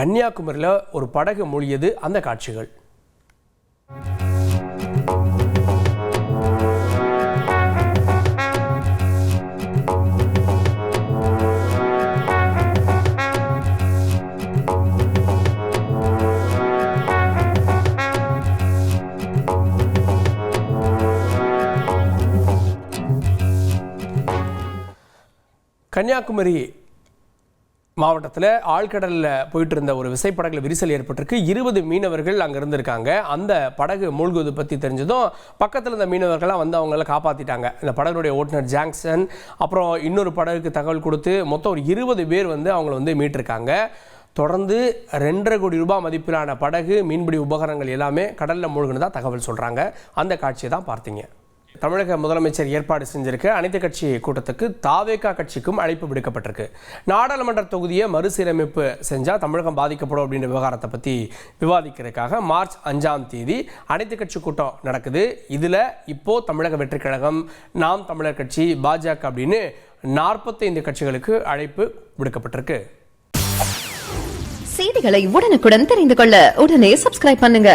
கன்னியாகுமரியில் ஒரு படகு மூழ்கியது அந்த காட்சிகள். கன்னியாகுமரி மாவட்டத்தில் ஆழ்கடலில் போயிட்டு இருந்த ஒரு விசைப்படகுல விரிசல் ஏற்பட்டிருக்கு. இருபது மீனவர்கள் அங்கே இருந்திருக்காங்க. அந்த படகு மூழ்குவது பற்றி தெரிஞ்சதும் பக்கத்தில் இருந்த மீனவர்கள்லாம் வந்து அவங்கள காப்பாற்றிட்டாங்க இந்த படகுடைய ஓட்டுநர் ஜாங்சன் அப்புறம் இன்னொரு படகுக்கு தகவல் கொடுத்து மொத்தம் ஒரு இருபது பேர் வந்து அவங்கள வந்து மீட்டிருக்காங்க. தொடர்ந்து ரெண்டரை கோடி ரூபாய் மதிப்பிலான படகு மீன்பிடி உபகரணங்கள் எல்லாமே கடலில் மூழ்கினதாக தகவல் சொல்கிறாங்க அந்த காட்சியை தான் பார்த்தீங்க. தமிழக முதலமைச்சர் ஏற்பாடு செஞ்சிருக்க. அனைத்து கட்சி கூட்டத்துக்கு தாவேகா கட்சிக்கும் அழைப்பு விடுக்கப்பட்டிருக்கு. நாடாளுமன்ற தொகுதியை மறுசீரமைப்பு செஞ்சால் தமிழகம் பாதிக்கப்படும் அப்படின்ற விவகாரத்தை பற்றி விவாதிக்கிறதுக்காக மார்ச் அஞ்சாம் தேதி அனைத்து கட்சி கூட்டம் நடக்குது. இதில் இப்போ தமிழக வெற்றி கழகம் நாம் தமிழர் கட்சி பாஜக அப்படின்னு நாற்பத்தைந்து கட்சிகளுக்கு அழைப்பு விடுக்கப்பட்டிருக்கு. செய்திகளை உடனுக்குடன் தெரிந்து கொள்ள உடனே சப்ஸ்கிரைப் பண்ணுங்க.